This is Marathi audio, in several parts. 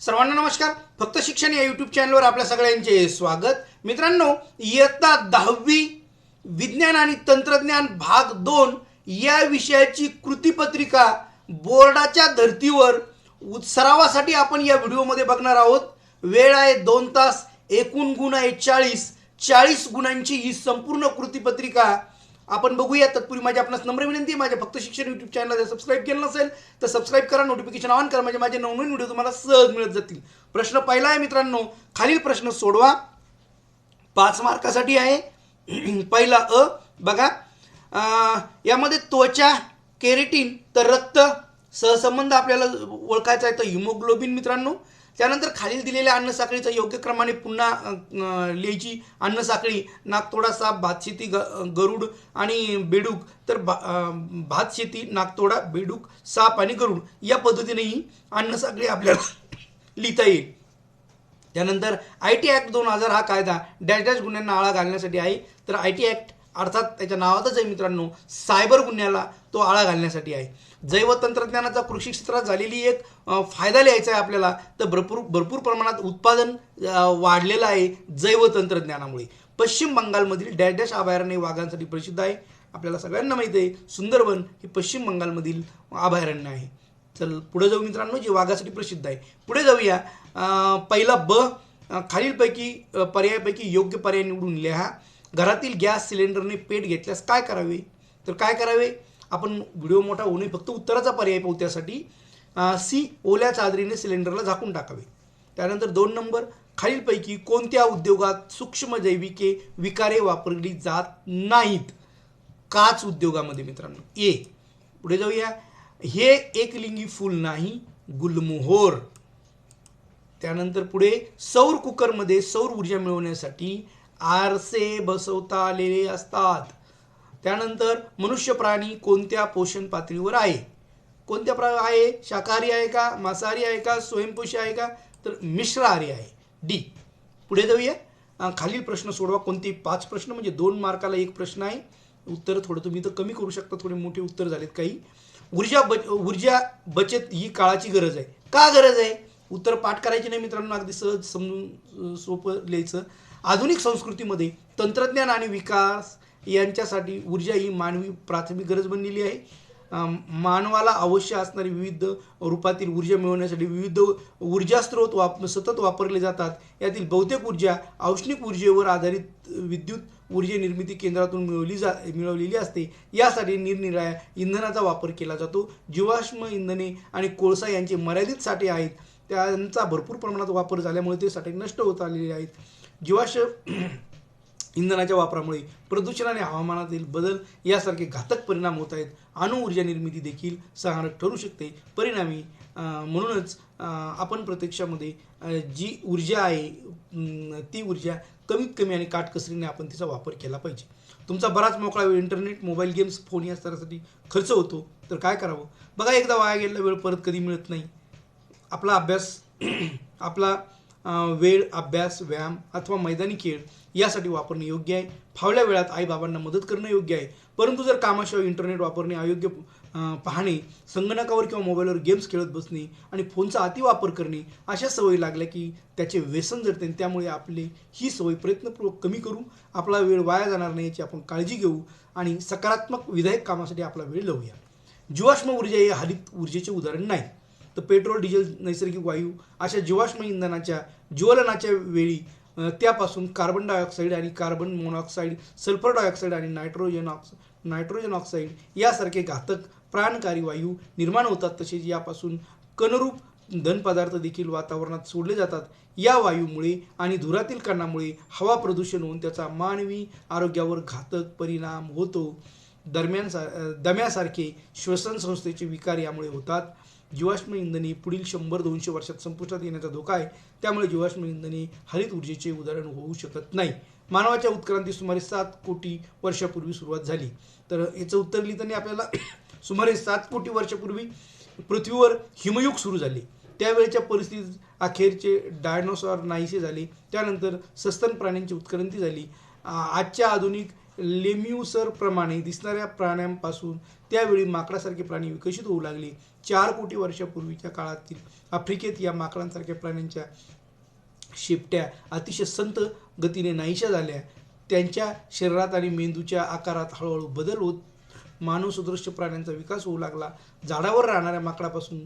सर्वांना नमस्कार. फक्त शिक्षण या यूट्यूब चॅनलवर आपल्या सगळ्यांचे स्वागत. मित्रांनो इयत्ता दहावी विज्ञान आणि तंत्रज्ञान भाग दोन या विषयाची कृतीपत्रिका बोर्डाच्या धर्तीवर उ- सरावासाठी आपण या व्हिडिओमध्ये बघणार आहोत. वेळ आहे दोन तास एकूण गुण आहे चाळीस. चाळीस गुणांची ही संपूर्ण कृतीपत्रिका आपण बघूया. तत्पूर्वी माझी आपणास नम्र विनंती आहे. माझ्या फक्त शिक्षण युट्यूब चॅनलला जर सबस्क्राईब केलं नसेल तर सबस्क्राईब करा नोटिफिकेशन ऑन करा. म्हणजे माझे नवनवीन व्हिडिओ तुम्हाला सहज मिळत जातील. प्रश्न पहिला आहे मित्रांनो खालील प्रश्न सोडवा. पाच मार्कासाठी आहे. पहिला अ बघा. यामध्ये त्वचा केरेटिन तर रक्त सहसंबंध आपल्याला ओळखायचा आहे. तर हिमोग्लोबिन मित्रांनो त्यानंतर खालील दिलेल्या अन्नसाखळीचा योग्य क्रमाने पुन्हा लिहायची अन्नसाखळी नागतोडा साप भातशेती ग गरुड आणि बेडूक. तर भा भातशेती नागतोडा बेडूक साप आणि गरुड या पद्धतीने ही अन्नसाखळी आपल्याला लिहिता येईल. त्यानंतर आय टी ॲक्ट दोन हजार हा कायदा डॅश डॅश गुन्ह्यांना आळा घालण्यासाठी आहे. तर आय टी ॲक्ट अर्थात त्याच्या नावातच आहे मित्रांनो सायबर गुन्ह्याला तो आळा घालण्यासाठी आहे. जैवतंत्रज्ञानाचा कृषी क्षेत्रात झालेली एक फायदा लिहायचा आहे आपल्याला. तर भरपूर भरपूर प्रमाणात उत्पादन वाढलेलं आहे जैवतंत्रज्ञानामुळे पश्चिम बंगालमधील डॅश डॅश अभयारण्य वाघांसाठी प्रसिद्ध आहे. आपल्याला सगळ्यांना माहिती आहे सुंदरबन हे पश्चिम बंगालमधील अभयारण्य आहे. चल पुढे जाऊ मित्रांनो जे वाघासाठी प्रसिद्ध आहे. पुढे जाऊया. पहिला ब खालीलपैकी पर्यायापैकी योग्य पर्याय निवडून लिहा. घरातील गॅस सिलेंडरने पेट घेतल्यास काय करावे? तर काय करावे? आपण व्हिडिओ मोठा होऊ नये फक्त उत्तराचा पर्याय पाहू त्यासाठी सी ओल्या चादरीने सिलेंडरला झाकून टाकावे. त्यानंतर दोन नंबर खालीलपैकी कोणत्या उद्योगात सूक्ष्म जैविके विकारे वापरली जात नाहीत? काच उद्योगामध्ये मित्रांनो. ए पुढे जाऊया. हे एकलिंगी फूल नाही गुलमोहोर. त्यानंतर पुढे सौर कुकरमध्ये सौर ऊर्जा मिळवण्यासाठी आरसे बसवता आलेले असतात. त्यानंतर मनुष्य प्राणी कोणत्या पोषण पातळीवर आहे? कोणत्या प्रा आहे? शाकाहारी आहे का? मांसाहारी आहे का? स्वयंपोषी आहे का? तर मिश्राहारी आहे. डी. पुढे जाऊया. खालील प्रश्न सोडवा. कोणते? पाच प्रश्न म्हणजे दोन मार्काला एक प्रश्न आहे. उत्तर थोडं तुम्ही तर कमी करू शकता. थोडे मोठे उत्तर झालेत काही. ऊर्जा बच ऊर्जा बचत ही काळाची गरज आहे. का गरज आहे? उत्तर पाठ करायची नाही मित्रांनो. अगदी सहज समजून सोपं लिहायचं. आधुनिक संस्कृतीमध्ये तंत्रज्ञान आणि विकास यांच्यासाठी ऊर्जा ही मानवी प्राथमिक गरज बनलेली आहे. मानवाला अवश्य असणारी विविध रूपातील ऊर्जा मिळवण्यासाठी विविध ऊर्जा स्रोत वाप सतत वापरले जातात. यातील बहुतेक ऊर्जा औष्णिक ऊर्जेवर आधारित विद्युत ऊर्जा निर्मिती केंद्रातून मिळवली जा मिळवलेली असते. यासाठी निरनिराळ्या इंधनाचा वापर केला जातो. जीवाश्म इंधने आणि कोळसा यांचे मर्यादित साठे आहेत. त्यांचा भरपूर प्रमाणात वापर झाल्यामुळे ते साठे नष्ट होत आलेले आहेत. जीवाश्म इंधनाच्या वापरामुळे प्रदूषण आणि हवामानातील बदल यासारखे घातक परिणाम होत आहेत. अणुऊर्जा निर्मिती देखील सहायक ठरू शकते. परिणामी म्हणूनच आपण प्रत्यक्षामध्ये जी ऊर्जा आहे ती ऊर्जा कमीत कमी आणि काटकसरीने आपण तिचा वापर केला पाहिजे. तुमचा बराच मोकळा वेळ इंटरनेट मोबाईल गेम्स फोन या स्तरासाठी खर्च होतो. तर काय करावं? बघा एकदा वाया गेलेला वेळ परत कधी मिळत नाही. आपला अभ्यास आपला वेळ अभ्यास व्यायाम अथवा मैदानी खेळ यासाठी वापरणे योग्य आहे. फावल्या वेळात आईबाबांना मदत करणं योग्य आहे. परंतु जर कामाशिवाय इंटरनेट वापरणे अयोग्य पाहणे संगणकावर किंवा मोबाईलवर गेम्स खेळत बसणे आणि फोनचा अतिवापर करणे अशा सवयी लागल्या की त्याचे व्यसन जर त्यामुळे आपले ही सवय प्रयत्नपूर्वक कमी करू आपला वेळ वाया जाणार नाही याची आपण काळजी घेऊ आणि सकारात्मक विधायक कामासाठी आपला वेळ लावूया. जीवाश्म ऊर्जा हे हरित ऊर्जेचे उदाहरण नाही. तर पेट्रोल डिझेल नैसर्गिक वायू अशा जीवाश्म इंधनाच्या ज्वलनाच्या वेळी त्यापासून कार्बन डायऑक्साईड आणि कार्बन मोनॉक्साईड सल्फर डायऑक्साईड आणि नायट्रोजन ऑक्स नायट्रोजन ऑक्साईड यासारखे घातक प्राणकारी वायू निर्माण होतात. तसेच यापासून कणरूप धनपदार्थ देखील वातावरणात सोडले जातात. या वायूमुळे आणि धुरातील कणामुळे हवा प्रदूषण होऊन त्याचा मानवी आरोग्यावर घातक परिणाम होतो. दरम्यान सा दम्यासारखे श्वसन संस्थेचे विकार यामुळे होतात. जीवाश्म इंधने पुढील शंभर दोनशे वर्षात संपुष्टात येण्याचा धोका आहे. त्यामुळे जीवाश्म इंधने हरित ऊर्जेचे उदाहरण होऊ शकत नाही. मानवाच्या उत्क्रांती सुमारे सात कोटी वर्षापूर्वी सुरुवात झाली. तर याचं उत्तर लिहिताना आपल्याला सुमारे सात कोटी वर्षापूर्वी पृथ्वीवर हिमयुग सुरू झाले. त्यावेळेच्या परिस्थितीत अखेरचे डायनोसॉर नाहीसे झाले. त्यानंतर सस्तन प्राण्यांची उत्क्रांती झाली. आजच्या आधुनिक लेम्युसर प्रमाणे दिसणाऱ्या प्राण्यांपासून त्यावेळी माकडासारखे प्राणी विकसित होऊ लागले. चार कोटी वर्षापूर्वीच्या काळातील आफ्रिकेत या माकडांसारख्या प्राण्यांच्या शेपट्या अतिशय संत गतीने नाहीशा झाल्या. त्यांच्या शरीरात आणि मेंदूच्या आकारात हळूहळू बदल होत मानवसदृश्य प्राण्यांचा विकास होऊ लागला. झाडावर राहणाऱ्या माकडापासून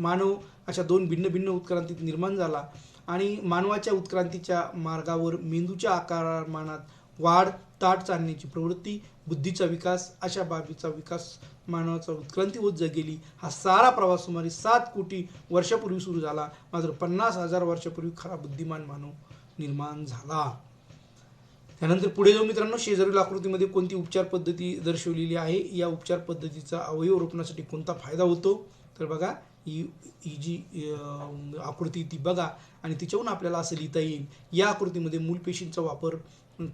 मानव अशा दोन भिन्न भिन्न उत्क्रांतीत निर्माण झाला. आणि मानवाच्या उत्क्रांतीच्या मार्गावर मेंदूच्या आकारमानात वाढ ताट चालण्याची प्रवृत्ती बुद्धीचा विकास अशा बाबीचा विकास मानवाचा उत्क्रांती होत जा गेली हा सारा प्रवास सुमारे सात कोटी वर्षापूर्वी सुरू झाला. मात्र पन्नास हजार वर्षापूर्वी खरा बुद्धिमान मानव निर्माण झाला. त्यानंतर पुढे जाऊ मित्रांनो शेजारील आकृतीमध्ये कोणती उपचार पद्धती दर्शवलेली आहे? या उपचार पद्धतीचा अवयव रोपण्यासाठी कोणता फायदा होतो? तर बघा ही ही जी आकृती ती बघा आणि तिच्याहून आपल्याला असं लिहिता येईल. या आकृतीमध्ये मूलपेशींचा वापर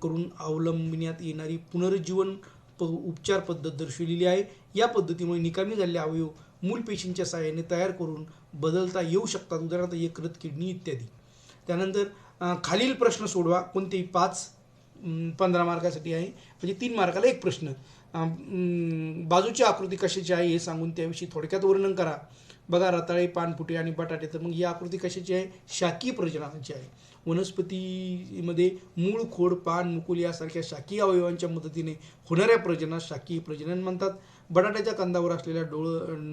करून अवलंबण्यात येणारी पुनरुज्जीवन प उपचार पद्धत दर्शवलेली आहे. या पद्धतीमुळे निकामी झालेले अवयव मूलपेशींच्या सहाय्याने तयार करून बदलता येऊ शकतात. उदाहरणार्थ यकृत किडनी इत्यादी. त्यानंतर खालील प्रश्न सोडवा. कोणतेही पाच पंधरा मार्कासाठी आहे. म्हणजे तीन मार्काला एक प्रश्न. बाजूची आकृती कशाची आहे हे सांगून त्याविषयी थोडक्यात वर्णन करा. बघा रताळे पानफुटे आणि बटाटे. तर मग ही आकृती कशाची आहे? शाकीय प्रजननाची आहे. वनस्पतीमध्ये मूळ खोड पान मुकुल यासारख्या शाकीय अवयवांच्या मदतीने होणाऱ्या प्रजनास शाकीय प्रजनन म्हणतात. बटाट्याच्या कंदावर असलेल्या डोळ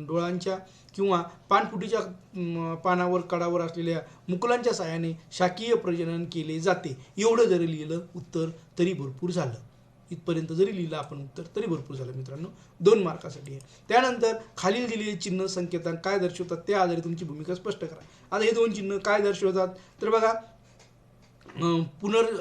डोळांच्या किंवा पानफुटीच्या पानावर कडावर असलेल्या मुकुलांच्या साहाय्याने शाकीय प्रजनन केले जाते. एवढं जरी लिहिलं उत्तर तरी भरपूर झालं. इथपर्यंत जरी लिहिलं आपण उत्तर तरी भरपूर झालं मित्रांनो. दोन मार्कासाठी आहे. त्यानंतर खालील दिलेले चिन्ह संकेतांक काय दर्शवतात त्या आधारे तुमची भूमिका स्पष्ट करा. आता हे दोन चिन्ह काय दर्शवतात? तर बघा पुनर्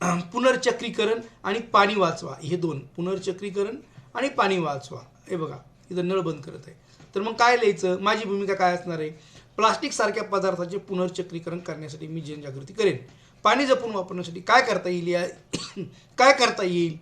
पुनर पुनर्चक्रीकरण आणि पाणी वाचवा. हे दोन. पुनर्चक्रीकरण आणि पाणी वाचवा. हे बघा इथं नळ बंद करत आहे. तर मग काय लिहायचं? माझी भूमिका काय असणार आहे? प्लास्टिकसारख्या पदार्थाचे पुनर्चक्रीकरण करण्यासाठी मी जनजागृती करेन. पाणी जपून वापरण्यासाठी. काय करता येईल या काय करता येईल?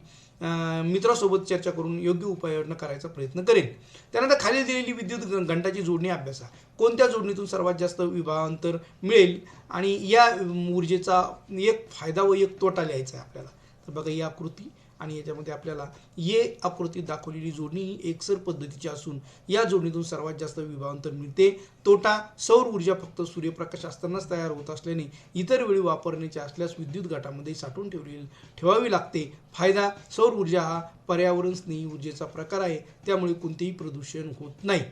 मित्रासोबत चर्चा करून योग्य उपाययोजना करायचा प्रयत्न करेल त्यानंतर खाली दिलेली विद्युत घंटाची जोडणी अभ्यासा. कोणत्या जोडणीतून सर्वात जास्त विभागांतर मिळेल? आणि या ऊर्जेचा एक फायदा व एक तोटा लिहायचा आहे आपल्याला. तर बघा ही आकृती आणि याच्यामध्ये आपल्याला ये आकृतीत दाखवलेली जोडणी ही एकसर पद्धतीची असून या जोडणीतून सर्वात जास्त विभावांतर मिळते. तोटा सौर ऊर्जा फक्त सूर्यप्रकाश असतानाच तयार होत असल्याने इतर वेळी वापरण्याची असल्यास विद्युत गटामध्ये साठवून ठेवली ठेवावी लागते. फायदा सौर ऊर्जा हा पर्यावरण स्नेही ऊर्जेचा प्रकार आहे. त्यामुळे कोणतेही प्रदूषण होत नाही.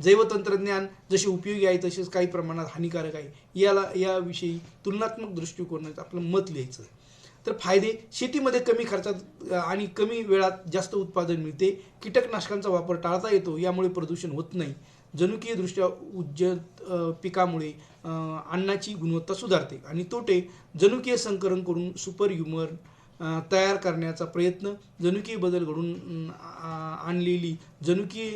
जैवतंत्रज्ञान जसे उपयोगी आहे तसेच काही प्रमाणात हानिकारक आहे. याला याविषयी तुलनात्मक दृष्टिकोनात आपलं मत लिहायचं तर फायदे शेतीमध्ये कमी खर्चात आणि कमी वेळात जास्त उत्पादन मिळते. कीटकनाशकांचा वापर टाळता येतो यामुळे प्रदूषण होत नाही. जनुकीयदृष्ट्या उज्जत पिकामुळे अन्नाची गुणवत्ता सुधारते. आणि तोटे जनुकीय संकलन करून सुपर ह्युमर तयार करण्याचा प्रयत्न जनुकीय बदल घडून आणलेली जनुकीय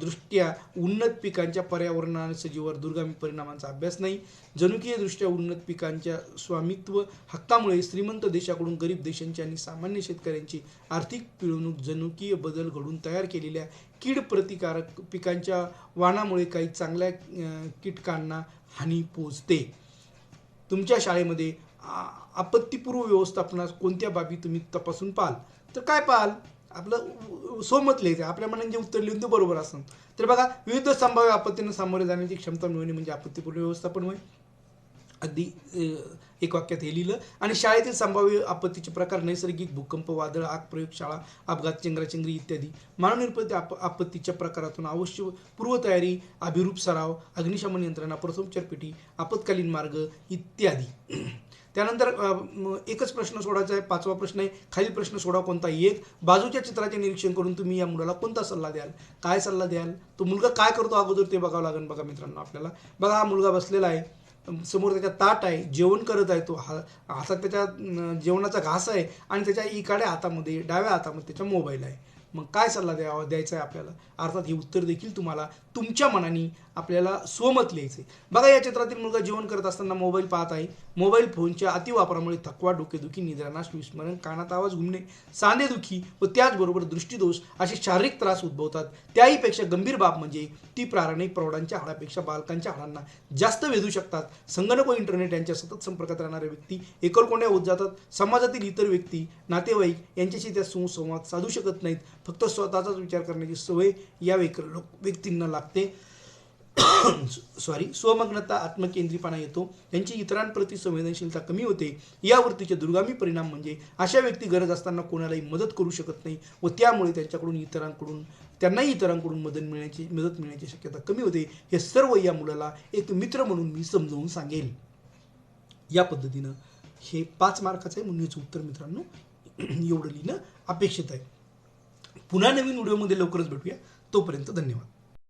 दृष्ट्या उन्नत पिकांच्या पर्यावरण आणि दुर्गामी परिणामांचा अभ्यास नाही. जनुकीय दृष्ट्या उन्नत पिकांच्या स्वामित्व हक्कामुळे श्रीमंत देशाकडून गरीब देशांची आणि सामान्य शेतकऱ्यांची आर्थिक पिळवणूक जनुकीय बदल घडून तयार केलेल्या कीड प्रतिकारक पिकांच्या वाणामुळे काही चांगल्या कीटकांना हानी पोचते तुमच्या शाळेमध्ये आपत्तीपूर्व व्यवस्थापनास कोणत्या बाबी तुम्ही तपासून पाहाल? तर काय पाहाल? आपलं सोमत लिहायचं आपल्या मनाने जे उत्तर लिहून ते बरोबर असतं तर बघा विविध संभाव्य आपत्तींना सामोरे जाण्याची क्षमता मिळवणे म्हणजे आपत्तीपूर्व व्यवस्थापन होय. अगदी एक वाक्यात हे लिहिलं. आणि शाळेतील संभाव्य आपत्तीचे प्रकार नैसर्गिक भूकंप वादळ आग प्रयोगशाळा अपघात चेंगराचेंगरी इत्यादी. मानवनिर्मित आप आपत्तीच्या प्रकारातून आवश्यक पूर्वतयारी अभिरूप सराव अग्निशमन यंत्रणा प्रथमोपचार पेटी आपत्कालीन मार्ग इत्यादी. त्यानंतर एकच प्रश्न सोडायचा आहे पाचवा प्रश्न आहे खालील प्रश्न सोडा कोणता एक. बाजूच्या चित्राचे निरीक्षण करून तुम्ही या मुलाला कोणता सल्ला द्याल? काय सल्ला द्याल? तो मुलगा काय करतो अगोदर ते बघावं लागेल बघा मित्रांनो आपल्याला. बघा हा मुलगा बसलेला आहे. समोर त्याच्या ताट आहे जेवण करत आहे तो. हा हातात त्याच्या जेवणाचा घास आहे आणि त्याच्या इकाड्या हातामध्ये डाव्या हातामध्ये त्याचा मोबाईल आहे. मग काय सल्ला द्यावा द्यायचा आहे आपल्याला? अर्थात हे उत्तर देखील तुम्हाला तुमच्या मनाने आपल्याला स्वमत लिहायचे बघा या चित्रातील मुलगा जेवण करत असताना मोबाईल पाहत आहे. मोबाईल फोनच्या अतिवापरामुळे थकवा डोकेदुखी निद्रानाश विस्मरण कानात आवाज घुमणे सांधेदुखी व त्याचबरोबर दृष्टीदोष असे शारीरिक त्रास उद्भवतात. त्याहीपेक्षा गंभीर बाब म्हणजे ती प्रारंभिक प्रौढांच्या हाडापेक्षा बालकांच्या हाडांना जास्त वेधू शकतात. संगणक व इंटरनेट यांच्या सतत संपर्कात राहणाऱ्या व्यक्ती एकलकोंड्या होत जातात. समाजातील इतर व्यक्ती नातेवाईक यांच्याशी त्या सुसंवाद साधू शकत नाहीत. फक्त स्वतःचाच विचार करण्याची सवय या व्यक्तींना लागते. सॉरी स्वमग्नता आत्मकेंद्रीपणा येतो. त्यांची इतरांप्रती संवेदनशीलता कमी होते. यावरतीचे दुर्गामी परिणाम म्हणजे अशा व्यक्ती गरज असताना कोणालाही मदत करू शकत नाही व त्यामुळे त्यांच्याकडून इतरांकडून त्यांनाही इतरांकडून मदत मिळण्याची मदत मिळण्याची शक्यता कमी होते. हे सर्व या मुलाला एक मित्र म्हणून मी समजावून सांगेल. या पद्धतीनं हे पाच मार्काचं आहे म्हणून याचं उत्तर मित्रांनो एवढं लिहिणं अपेक्षित आहे. पुन्हा नवीन व्हिडिओमध्ये लवकरच भेटूया. तोपर्यंत धन्यवाद.